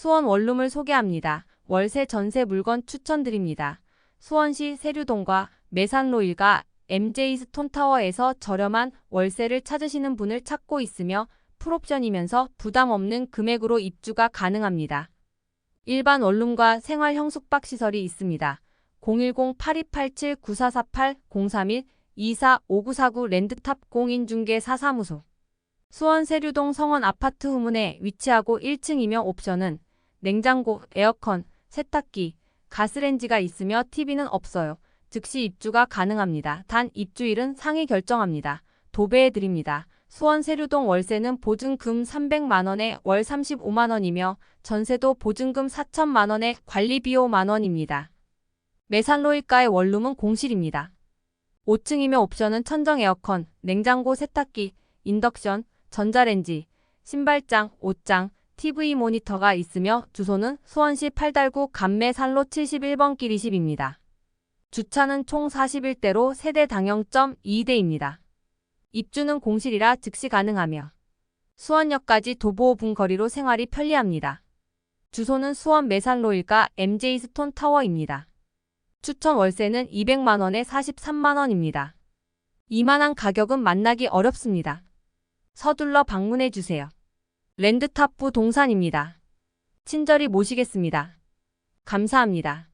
수원 원룸을 소개합니다. 월세 전세 물건 추천드립니다. 수원시 세류동과 매산로 일가 MJ 스톤타워에서 저렴한 월세를 찾으시는 분을 찾고 있으며 풀옵션이면서 부담 없는 금액으로 입주가 가능합니다. 일반 원룸과 생활 형 숙박 시설이 있습니다. 010-8287-9448 031-245949 랜드탑 공인중개 사 사무소 수원 세류동 성원 아파트 후문에 위치하고 1층이며 옵션은 냉장고, 에어컨, 세탁기, 가스렌지가 있으며 TV는 없어요. 즉시 입주가 가능합니다. 단 입주일은 상위 결정합니다. 도배해 드립니다. 수원 세류동 월세는 보증금 300만원에 월 35만원이며 전세도 보증금 4천만원에 관리비용 만원입니다. 매산로일가의 원룸은 공실입니다. 5층이며 옵션은 천정 에어컨, 냉장고 세탁기, 인덕션, 전자레인지, 신발장, 옷장, TV 모니터가 있으며 주소는 수원시 팔달구 감매산로 71번 길 20입니다. 주차는 총 41대로 세대 당형점 2대입니다. 입주는 공실이라 즉시 가능하며 수원역까지 도보 5분 거리로 생활이 편리합니다. 주소는 수원 매산로 일가 MJ 스톤 타워입니다. 추천 월세는 200만원에 43만원입니다. 이만한 가격은 만나기 어렵습니다. 서둘러 방문해 주세요. 랜드탑부 동산입니다. 친절히 모시겠습니다. 감사합니다.